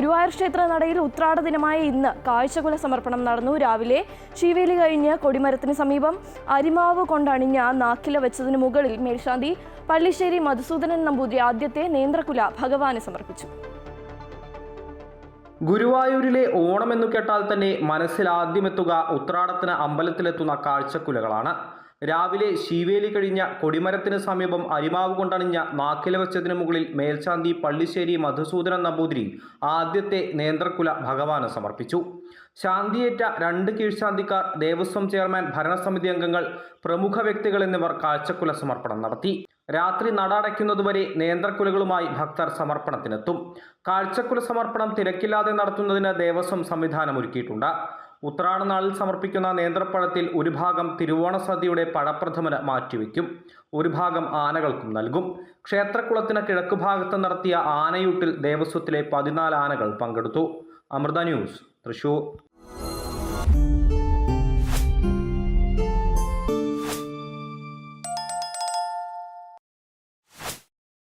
ഗുരുവായൂർ ക്ഷേത്ര നടയിൽ ഉത്രാട ദിനമായ ഇന്ന് കാഴ്ചകുല സമർപ്പണം നടന്നു. രാവിലെ ശിവേലി കഴിഞ്ഞ് കൊടിമരത്തിന് സമീപം അരിമാവ് കൊണ്ടണിഞ്ഞ നാക്കില വെച്ചതിന് മുകളിൽ മേൽശാന്തി പള്ളിശ്ശേരി മധുസൂദനൻ നമ്പൂതിരി ആദ്യത്തെ നേന്ത്രകുല ഭഗവാന് സമർപ്പിച്ചു. ഗുരുവായൂരിലെ ഓണം എന്നു കേട്ടാൽ തന്നെ മനസ്സിൽ ആദ്യമെത്തുക ഉത്രാടത്തിന് അമ്പലത്തിലെത്തുന്ന കാഴ്ചക്കുലകളാണ്. രാവിലെ ശീവേലി കഴിഞ്ഞ കൊടിമരത്തിന് സമീപം അരിമാവ് കൊണ്ടണിഞ്ഞ നാക്കില വെച്ചതിനു മുകളിൽ മേൽശാന്തി പള്ളിശ്ശേരി മധുസൂദനൻ നമ്പൂതിരി ആദ്യത്തെ നേന്ത്രക്കുല ഭഗവാന് സമർപ്പിച്ചു. ശാന്തിയേറ്റ രണ്ട് കീഴ്ശാന്തിക്കാർ ദേവസ്വം ചെയർമാൻ ഭരണസമിതി അംഗങ്ങൾ പ്രമുഖ വ്യക്തികൾ എന്നിവർ കാഴ്ചക്കുല സമർപ്പണം നടത്തി. രാത്രി നടടയ്ക്കുന്നതുവരെ നേന്ത്രക്കുലകളുമായി ഭക്തർ സമർപ്പണത്തിനെത്തും. കാഴ്ചക്കുല സമർപ്പണം തിരക്കില്ലാതെ നടത്തുന്നതിന് ദേവസ്വം സംവിധാനം ഒരുക്കിയിട്ടുണ്ട്. ഉത്രാട നാളിൽ സമർപ്പിക്കുന്ന നേന്ത്രപ്പഴത്തിൽ ഒരു ഭാഗം തിരുവോണ സദ്യയുടെ പഴപ്രഥമന് മാറ്റിവെക്കും. ഒരു ഭാഗം ആനകൾക്കും നൽകും. ക്ഷേത്രക്കുളത്തിന് കിഴക്കുഭാഗത്ത് നടത്തിയ ആനയൂട്ടിൽ ദേവസ്വത്തിലെ പതിനാല് ആനകൾ പങ്കെടുത്തു. അമൃത ന്യൂസ് തൃശൂർ.